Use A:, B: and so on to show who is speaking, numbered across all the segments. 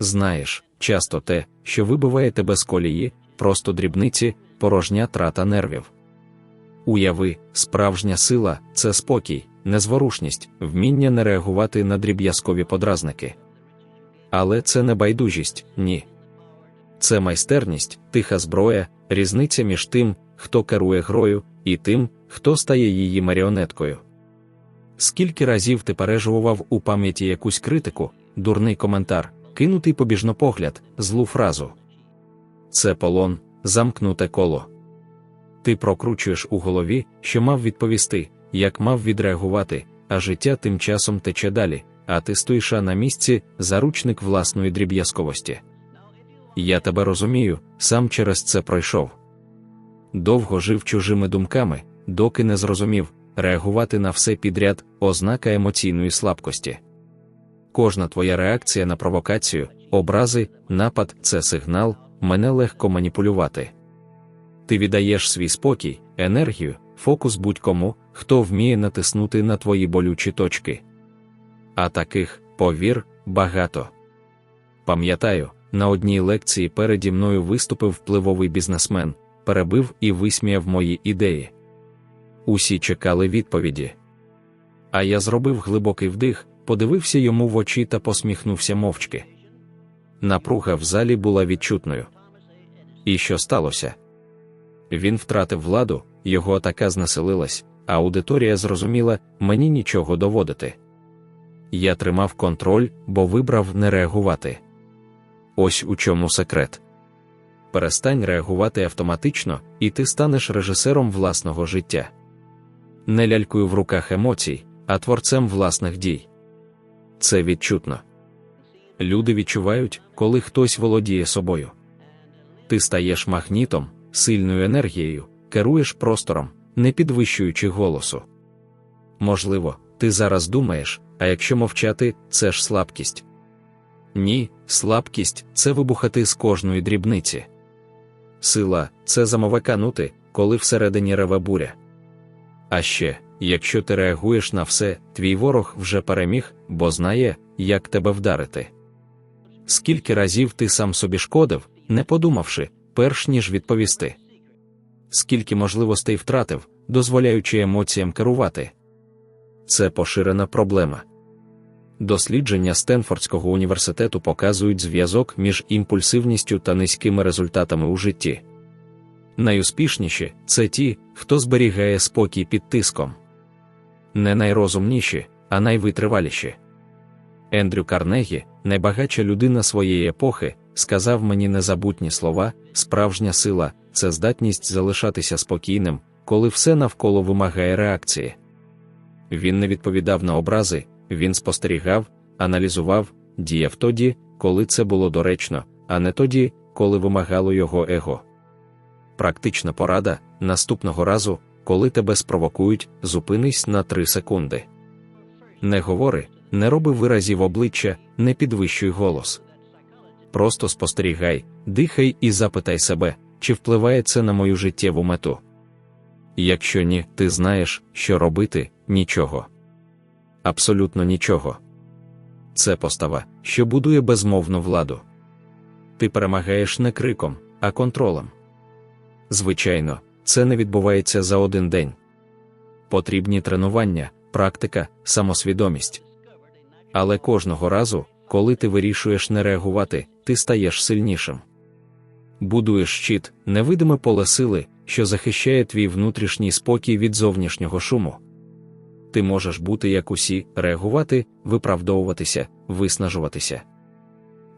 A: Знаєш, часто те, що вибиває тебе з колії, просто дрібниці, порожня трата нервів. Уяви, справжня сила це спокій, незворушність, вміння не реагувати на дріб'язкові подразники. Але це не байдужість, ні. Це майстерність, тиха зброя, різниця між тим, хто керує грою, і тим, хто стає її маріонеткою. Скільки разів ти переживував у пам'яті якусь критику, дурний коментар, кинутий побіжно погляд, злу фразу. Це полон, замкнуте коло. Ти прокручуєш у голові, що мав відповісти, як мав відреагувати, а життя тим часом тече далі, а ти стоїш на місці, заручник власної дріб'язковості. Я тебе розумію, сам через це пройшов. Довго жив чужими думками, доки не зрозумів, реагувати на все підряд ознака емоційної слабкості. Кожна твоя реакція на провокацію, образи, напад це сигнал, мене легко маніпулювати. Ти віддаєш свій спокій, енергію, фокус будь-кому, хто вміє натиснути на твої болючі точки. А таких, повір, багато. Пам'ятаю, на одній лекції переді мною виступив впливовий бізнесмен, перебив і висміяв мої ідеї. Усі чекали відповіді. А я зробив глибокий вдих, подивився йому в очі та посміхнувся мовчки. Напруга в залі була відчутною. І що сталося? Він втратив владу, його атака знеселилась, а аудиторія зрозуміла, мені нічого доводити. Я тримав контроль, бо вибрав не реагувати. Ось у чому секрет. Перестань реагувати автоматично, і ти станеш режисером власного життя. Не лялькою в руках емоцій, а творцем власних дій. Це відчутно. Люди відчувають, коли хтось володіє собою. Ти стаєш магнітом, сильною енергією, керуєш простором, не підвищуючи голосу. Можливо, ти зараз думаєш, а якщо мовчати, це ж слабкість. Ні, слабкість це вибухати з кожної дрібниці. Сила це замовиканути, коли всередині реве буря. А ще, якщо ти реагуєш на все, твій ворог вже переміг, бо знає, як тебе вдарити. Скільки разів ти сам собі шкодив, не подумавши, перш ніж відповісти. Скільки можливостей втратив, дозволяючи емоціям керувати. Це поширена проблема. Дослідження Стенфордського університету показують зв'язок між імпульсивністю та низькими результатами у житті. Найуспішніші це ті, хто зберігає спокій під тиском. Не найрозумніші, а найвитриваліші. Ендрю Карнегі, найбагатша людина своєї епохи, сказав мені незабутні слова: справжня сила це здатність залишатися спокійним, коли все навколо вимагає реакції. Він не відповідав на образи, він спостерігав, аналізував, діяв тоді, коли це було доречно, а не тоді, коли вимагало його его. Практична порада наступного разу, коли тебе спровокують, зупинись на три секунди. Не говори, не роби виразів обличчя, не підвищуй голос. Просто спостерігай, дихай і запитай себе, чи впливає це на мою життєву мету. Якщо ні, ти знаєш, що робити нічого. Абсолютно нічого. Це постава, що будує безмовну владу. Ти перемагаєш не криком, а контролем. Звичайно, це не відбувається за один день. Потрібні тренування, практика, самосвідомість. Але кожного разу, коли ти вирішуєш не реагувати, ти стаєш сильнішим. Будуєш щит, невидиме поле сили, що захищає твій внутрішній спокій від зовнішнього шуму. Ти можеш бути як усі, реагувати, виправдовуватися, виснажуватися.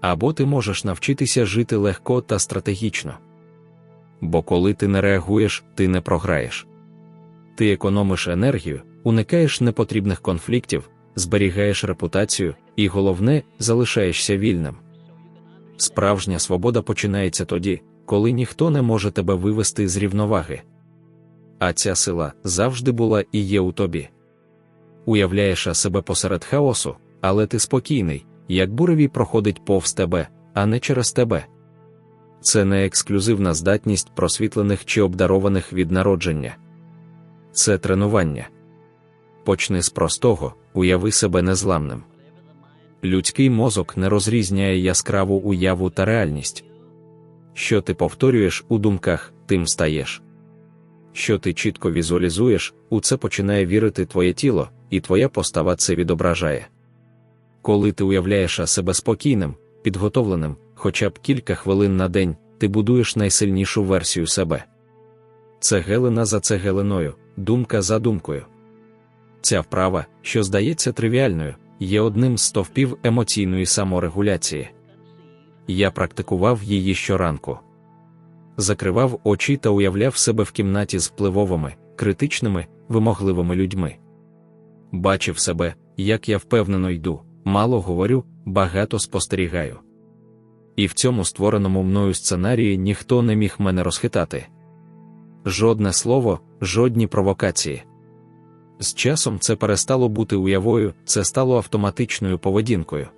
A: Або ти можеш навчитися жити легко та стратегічно. Бо коли ти не реагуєш, ти не програєш. Ти економиш енергію, уникаєш непотрібних конфліктів, зберігаєш репутацію і, головне, залишаєшся вільним. Справжня свобода починається тоді, коли ніхто не може тебе вивести з рівноваги. А ця сила завжди була і є у тобі. Уявляєш себе посеред хаосу, але ти спокійний, як буревій проходить повз тебе, а не через тебе. Це не ексклюзивна здатність просвітлених чи обдарованих від народження. Це тренування. Почни з простого, уяви себе незламним. Людський мозок не розрізняє яскраву уяву та реальність. Що ти повторюєш у думках, тим стаєш. Що ти чітко візуалізуєш, у це починає вірити твоє тіло, і твоя постава це відображає. Коли ти уявляєш себе спокійним, підготовленим, хоча б кілька хвилин на день, ти будуєш найсильнішу версію себе. Цегелина за цегелиною, думка за думкою. Ця вправа, що здається тривіальною, є одним з стовпів емоційної саморегуляції. Я практикував її щоранку. Закривав очі та уявляв себе в кімнаті з впливовими, критичними, вимогливими людьми. Бачив себе, як я впевнено йду, мало говорю, багато спостерігаю. І в цьому створеному мною сценарії ніхто не міг мене розхитати. Жодне слово, жодні провокації. З часом це перестало бути уявою, це стало автоматичною поведінкою.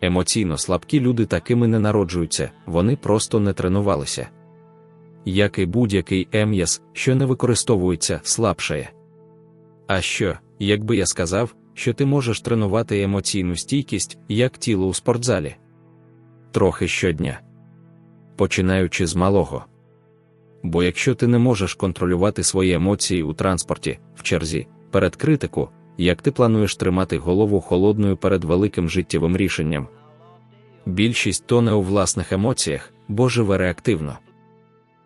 A: Емоційно слабкі люди такими не народжуються, вони просто не тренувалися. Як і будь-який ем'яз, що не використовується, слабшає. А що, якби я сказав, що ти можеш тренувати емоційну стійкість, як тіло у спортзалі? Трохи щодня. Починаючи з малого. Бо якщо ти не можеш контролювати свої емоції у транспорті, в черзі, перед критику, як ти плануєш тримати голову холодною перед великим життєвим рішенням? Більшість тоне у власних емоціях, бо живе реактивно.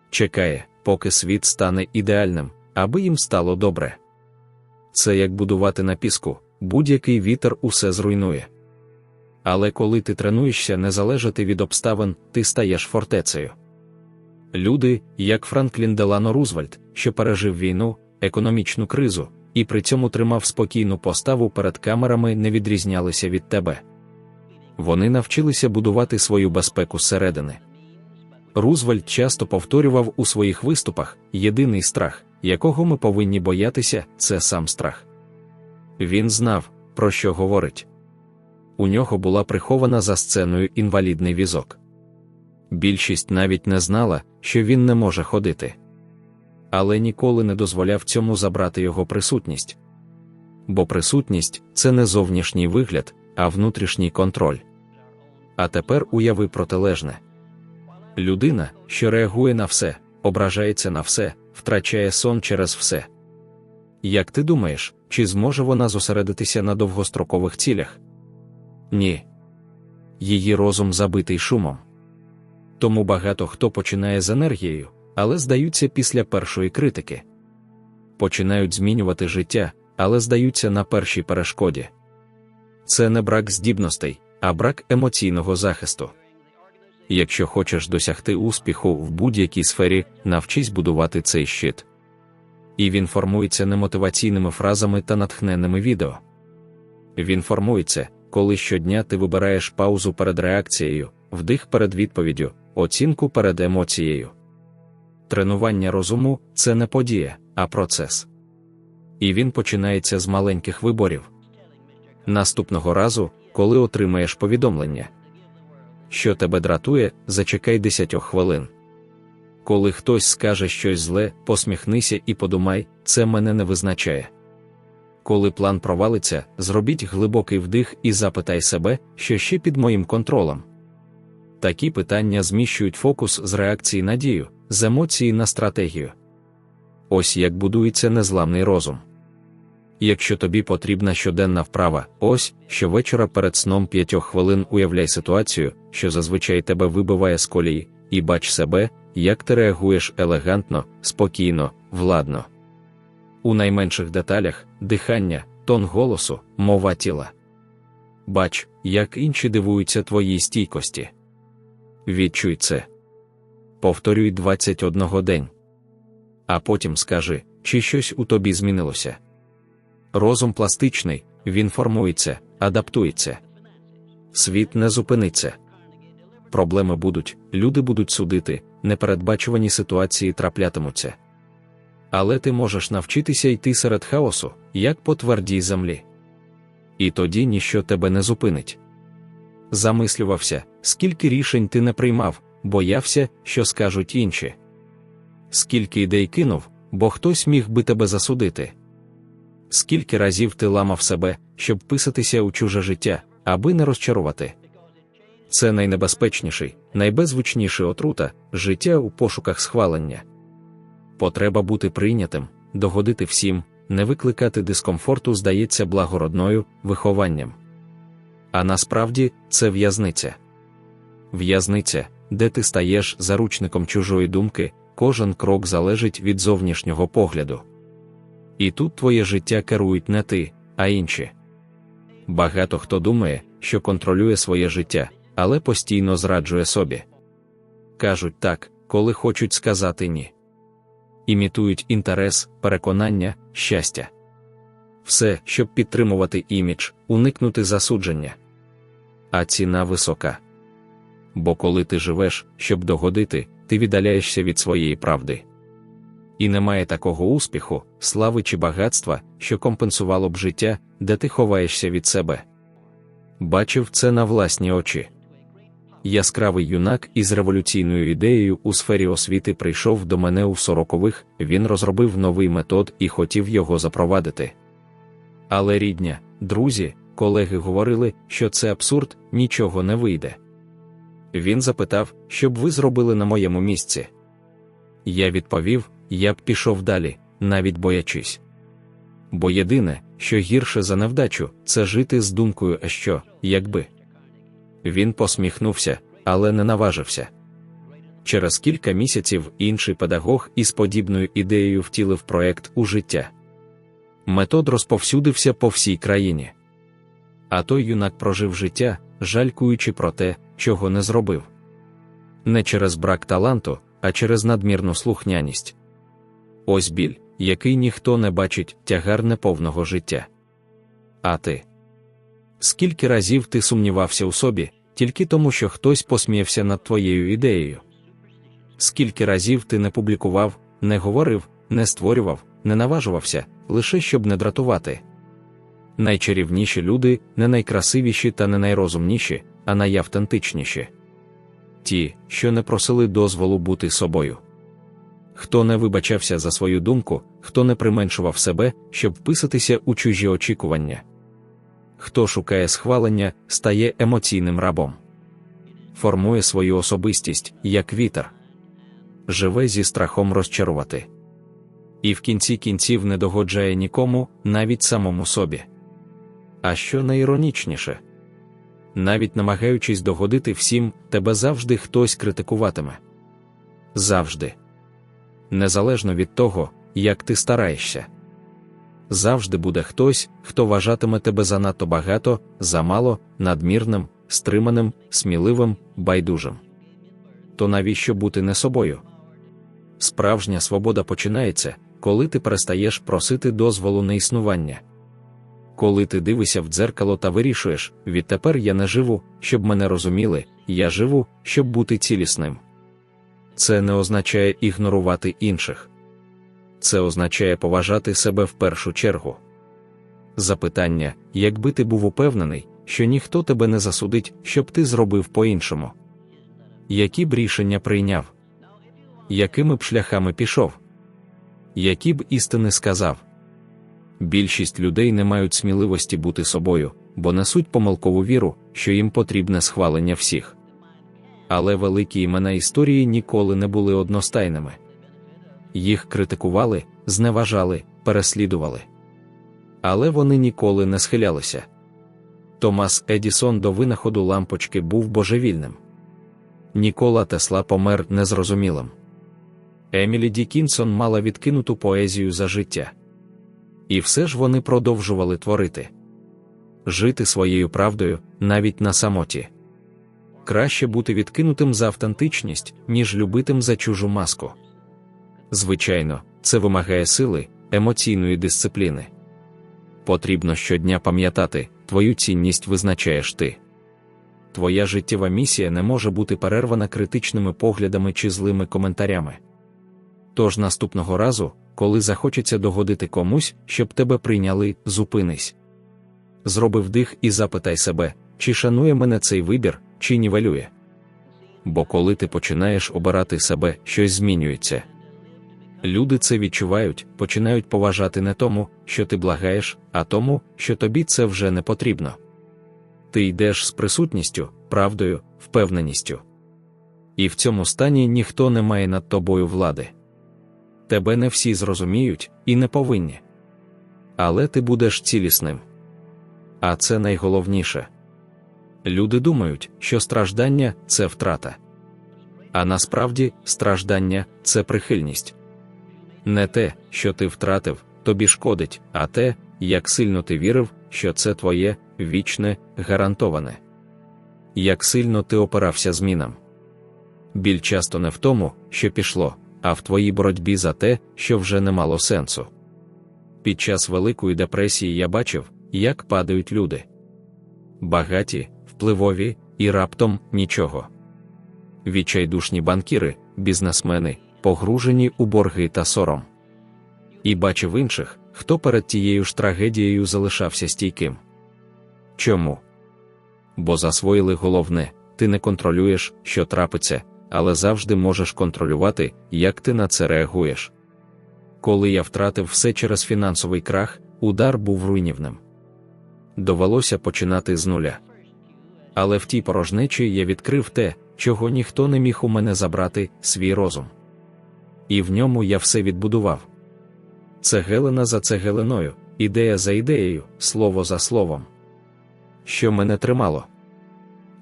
A: Чекає, поки світ стане ідеальним, аби їм стало добре. Це як будувати на піску, будь-який вітер усе зруйнує. Але коли ти тренуєшся не залежати від обставин, ти стаєш фортецею. Люди, як Франклін Делано Рузвельт, що пережив війну, економічну кризу, і при цьому тримав спокійну поставу перед камерами, не відрізнялися від тебе. Вони навчилися будувати свою безпеку зсередини. Рузвельт часто повторював у своїх виступах єдиний страх, якого ми повинні боятися, це сам страх. Він знав, про що говорить. У нього була прихована за сценою інвалідний візок. Більшість навіть не знала, що він не може ходити. Але ніколи не дозволяв цьому забрати його присутність. Бо присутність це не зовнішній вигляд, а внутрішній контроль. А тепер уяви протилежне. Людина, що реагує на все, ображається на все, втрачає сон через все. Як ти думаєш, чи зможе вона зосередитися на довгострокових цілях? Ні. Її розум забитий шумом. Тому багато хто починає з енергією, але здаються після першої критики. Починають змінювати життя, але здаються на першій перешкоді. Це не брак здібностей, а брак емоційного захисту. Якщо хочеш досягти успіху в будь-якій сфері, навчись будувати цей щит. І він формується не мотиваційними фразами та натхненними відео. Він формується, коли щодня ти вибираєш паузу перед реакцією, вдих перед відповіддю, оцінку перед емоцією. Тренування розуму це не подія, а процес. І він починається з маленьких виборів. Наступного разу, коли отримаєш повідомлення, що тебе дратує, зачекай 10 хвилин. Коли хтось скаже щось зле, посміхнися і подумай, це мене не визначає. Коли план провалиться, зробіть глибокий вдих і запитай себе, що ще під моїм контролем. Такі питання зміщують фокус з реакції на дію, з емоції на стратегію. Ось як будується незламний розум. Якщо тобі потрібна щоденна вправа, ось щовечора перед сном п'ятьох хвилин уявляй ситуацію, що зазвичай тебе вибиває з колії, і бач себе, як ти реагуєш елегантно, спокійно, владно. У найменших деталях дихання, тон голосу, мова тіла. Бач, як інші дивуються твоїй стійкості. Відчуй це. Повторюй 21 день. А потім скажи, чи щось у тобі змінилося. Розум пластичний, він формується, адаптується. Світ не зупиниться. Проблеми будуть, люди будуть судити, непередбачувані ситуації траплятимуться. Але ти можеш навчитися йти серед хаосу, як по твердій землі. І тоді ніщо тебе не зупинить. Замислювався, скільки рішень ти не приймав, боявся, що скажуть інші. Скільки ідей кинув, бо хтось міг би тебе засудити. Скільки разів ти ламав себе, щоб писатися у чуже життя, аби не розчарувати. Це найнебезпечніший, найбезвучніший отрута життя у пошуках схвалення. Потреба бути прийнятим, догодити всім, не викликати дискомфорту здається благородною вихованням. А насправді це в'язниця. В'язниця, де ти стаєш заручником чужої думки, кожен крок залежить від зовнішнього погляду. І тут твоє життя керують не ти, а інші. Багато хто думає, що контролює своє життя, але постійно зраджує собі. Кажуть так, коли хочуть сказати ні. Імітують інтерес, переконання, щастя. Все, щоб підтримувати імідж, уникнути засудження. А ціна висока. Бо коли ти живеш, щоб догодити, ти віддаляєшся від своєї правди. І немає такого успіху, слави чи багатства, що компенсувало б життя, де ти ховаєшся від себе. Бачив це на власні очі. Яскравий юнак із революційною ідеєю у сфері освіти прийшов до мене у сорокових, він розробив новий метод і хотів його запровадити. Але рідня, друзі, колеги говорили, що це абсурд, нічого не вийде. Він запитав, що б ви зробили на моєму місці. Я відповів, я б пішов далі, навіть боячись. Бо єдине, що гірше за невдачу, це жити з думкою, а що, якби. Він посміхнувся, але не наважився. Через кілька місяців інший педагог із подібною ідеєю втілив проект у життя. Метод розповсюдився по всій країні. А той юнак прожив життя, жалькуючи про те, чого не зробив. Не через брак таланту, а через надмірну слухняність. Ось біль, який ніхто не бачить, тягар неповного життя. А ти? Скільки разів ти сумнівався у собі, тільки тому, що хтось посміявся над твоєю ідеєю? Скільки разів ти не публікував, не говорив, не створював, не наважувався, лише щоб не дратувати? Найчарівніші люди не найкрасивіші та не найрозумніші, а найавтентичніші. Ті, що не просили дозволу бути собою. Хто не вибачався за свою думку, хто не применшував себе, щоб вписатися у чужі очікування. Хто шукає схвалення, стає емоційним рабом, формує свою особистість, як вітер, живе зі страхом розчарувати. І в кінці кінців не догоджає нікому, навіть самому собі. А що найіронічніше? Навіть намагаючись догодити всім, тебе завжди хтось критикуватиме. Завжди. Незалежно від того, як ти стараєшся. Завжди буде хтось, хто вважатиме тебе занадто багато, замало, надмірним, стриманим, сміливим, байдужим. То навіщо бути не собою? Справжня свобода починається, коли ти перестаєш просити дозволу на існування. Коли ти дивишся в дзеркало та вирішуєш, відтепер я не живу, щоб мене розуміли, я живу, щоб бути цілісним. Це не означає ігнорувати інших. Це означає поважати себе в першу чергу. Запитання, якби ти був упевнений, що ніхто тебе не засудить, щоб ти зробив по-іншому. Які б рішення прийняв? Якими б шляхами пішов? Які б істини сказав? Більшість людей не мають сміливості бути собою, бо несуть помилкову віру, що їм потрібне схвалення всіх. Але великі імена історії ніколи не були одностайними. Їх критикували, зневажали, переслідували. Але вони ніколи не схилялися. Томас Едісон до винаходу лампочки був божевільним. Нікола Тесла помер незрозумілим. Емілі Дікінсон мала відкинуту поезію за життя. І все ж вони продовжували творити, жити своєю правдою навіть на самоті. Краще бути відкинутим за автентичність, ніж любитим за чужу маску. Звичайно, це вимагає сили, емоційної дисципліни. Потрібно щодня пам'ятати, твою цінність визначаєш ти. Твоя життєва місія не може бути перервана критичними поглядами чи злими коментарями. Тож наступного разу, коли захочеться догодити комусь, щоб тебе прийняли, зупинись. Зроби вдих і запитай себе, чи шанує мене цей вибір, чи нівелює. Бо коли ти починаєш обирати себе, щось змінюється. Люди це відчувають, починають поважати не тому, що ти благаєш, а тому, що тобі це вже не потрібно. ти йдеш з присутністю, правдою, впевненістю. І в цьому стані ніхто не має над тобою влади. Тебе не всі зрозуміють і не повинні. Але ти будеш цілісним. А це найголовніше. Люди думають, що страждання це втрата. А насправді страждання це прихильність. Не те, що ти втратив, тобі шкодить, а те, як сильно ти вірив, що це твоє вічне, гарантоване. Як сильно ти опирався змінам. Біль часто не в тому, що пішло, а в твоїй боротьбі за те, що вже не мало сенсу. Під час Великої депресії я бачив, як падають люди. Багаті, впливові і раптом нічого. Відчайдушні банкіри, бізнесмени, погружені у борги та сором. І бачив інших, хто перед тією ж трагедією залишався стійким. Чому? Бо засвоїли головне, ти не контролюєш, що трапиться, але завжди можеш контролювати, як ти на це реагуєш. Коли я втратив все через фінансовий крах, удар був руйнівним. Довелося починати з нуля. Але в тій порожнечі я відкрив те, чого ніхто не міг у мене забрати, свій розум. І в ньому я все відбудував. Цегелина за цегелиною, ідея за ідеєю, слово за словом. Що мене тримало?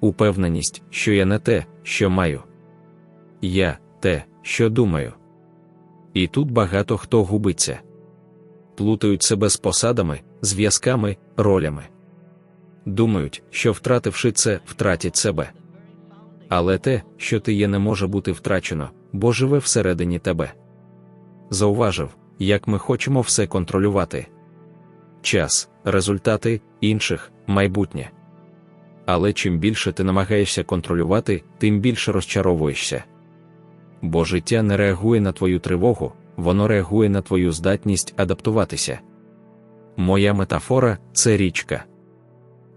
A: Упевненість, що я не те, що маю. Я те, що думаю. І тут багато хто губиться, плутають себе з посадами, зв'язками, ролями. Думають, що втративши це, втратять себе. Але те, що ти є, не може бути втрачено, бо живе всередині тебе. Зауважив, як ми хочемо все контролювати. Час, результати інших, майбутнє. Але чим більше ти намагаєшся контролювати, тим більше розчаровуєшся. Бо життя не реагує на твою тривогу, воно реагує на твою здатність адаптуватися. Моя метафора це річка.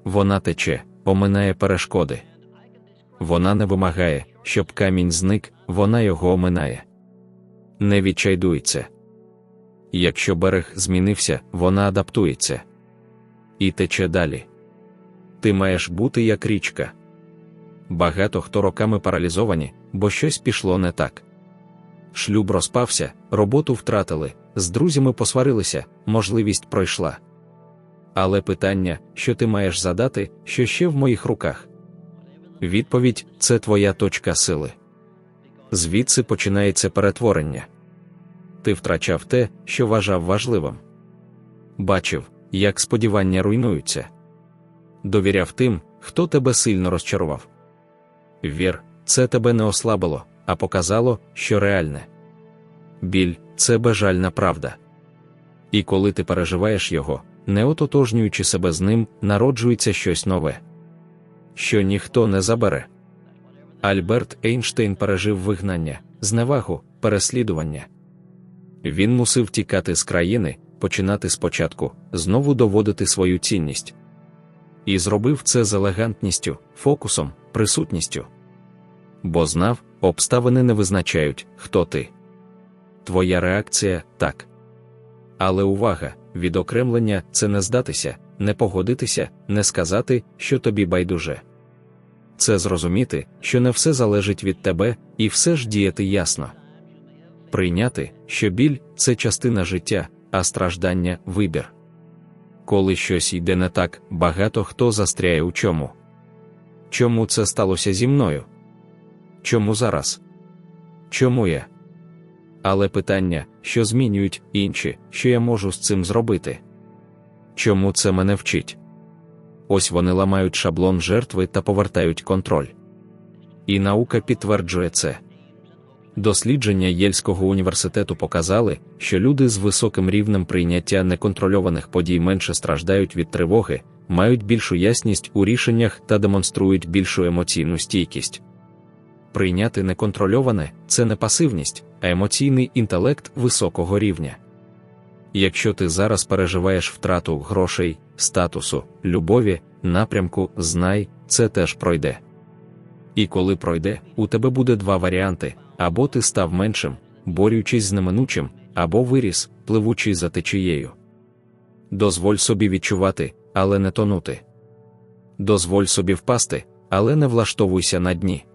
A: Вона тече, оминає перешкоди. Вона не вимагає, щоб камінь зник, вона його оминає. Не відчайдується. Якщо берег змінився, вона адаптується і тече далі. Ти маєш бути як річка. Багато хто роками паралізовані, бо щось пішло не так. Шлюб розпався, роботу втратили, з друзями посварилися, можливість пройшла. Але питання, що ти маєш задати, що ще в моїх руках? Відповідь це твоя точка сили. Звідси починається перетворення. Ти втрачав те, що вважав важливим. Бачив, як сподівання руйнуються. Довіряв тим, хто тебе сильно розчарував. Вір, це тебе не ослабило, а показало, що реальне. Біль це бажальна правда. І коли ти переживаєш його, не ототожнюючи себе з ним, народжується щось нове, що ніхто не забере. Альберт Ейнштейн пережив вигнання, зневагу, переслідування. Він мусив тікати з країни, починати спочатку, знову доводити свою цінність. І зробив це з елегантністю, фокусом, присутністю. Бо знав, обставини не визначають, хто ти. Твоя реакція так. Але увага, відокремлення це не здатися, не погодитися, не сказати, що тобі байдуже. Це зрозуміти, що не все залежить від тебе, і все ж діяти ясно. Прийняти, що біль це частина життя, а страждання вибір. Коли щось йде не так, багато хто застряє у чому. Чому це сталося зі мною? Чому зараз? Чому я? Але питання, що змінюють інші, що я можу з цим зробити? Чому це мене вчить? Ось вони ламають шаблон жертви та повертають контроль. І наука підтверджує це. Дослідження Єльського університету показали, що люди з високим рівнем прийняття неконтрольованих подій менше страждають від тривоги, мають більшу ясність у рішеннях та демонструють більшу емоційну стійкість. Прийняти неконтрольоване це не пасивність, емоційний інтелект високого рівня. Якщо ти зараз переживаєш втрату грошей, статусу, любові, напрямку, знай, це теж пройде. І коли пройде, у тебе буде два варіанти або ти став меншим, борючись з неминучим, або виріс, пливучи за течією. Дозволь собі відчувати, але не тонути. дозволь собі впасти, але не влаштовуйся на дні.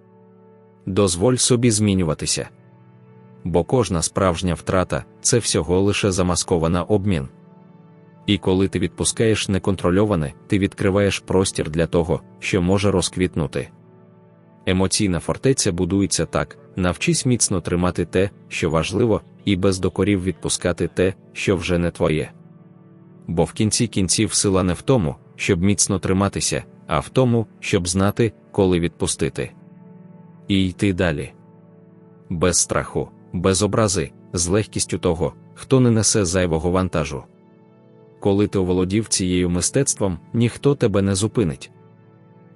A: Дозволь собі змінюватися. Бо кожна справжня втрата це всього лише замаскована обмін. І коли ти відпускаєш неконтрольоване, ти відкриваєш простір для того, що може розквітнути. Емоційна фортеця будується так: навчись міцно тримати те, що важливо, і без докорів відпускати те, що вже не твоє. Бо в кінці кінців сила не в тому, щоб міцно триматися, а в тому, щоб знати, коли відпустити. І йти далі. Без страху, без образи, з легкістю того, хто не несе зайвого вантажу. Коли ти оволодів цією мистецтвом, ніхто тебе не зупинить.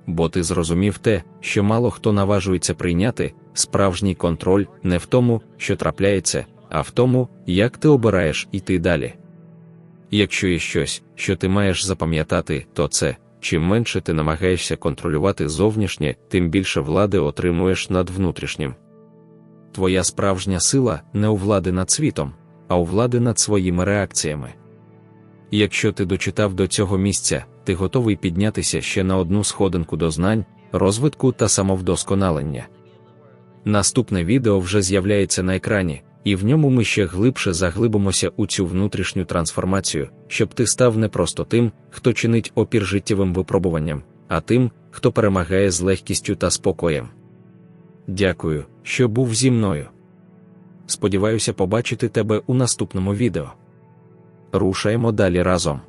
A: Бо ти зрозумів те, що мало хто наважується прийняти, справжній контроль не в тому, що трапляється, а в тому, як ти обираєш іти далі. Якщо є щось, що ти маєш запам'ятати, то це чим менше ти намагаєшся контролювати зовнішнє, тим більше влади отримуєш над внутрішнім. Твоя справжня сила не у влади над світом, а у влади над своїми реакціями. Якщо ти дочитав до цього місця, ти готовий піднятися ще на одну сходинку до знань, розвитку та самовдосконалення. Наступне відео вже з'являється на екрані, і в ньому ми ще глибше заглибимося у цю внутрішню трансформацію, щоб ти став не просто тим, хто чинить опір життєвим випробуванням, а тим, хто перемагає з легкістю та спокоєм. Дякую, що був зі мною. Сподіваюся побачити тебе у наступному відео. Рушаємо далі разом.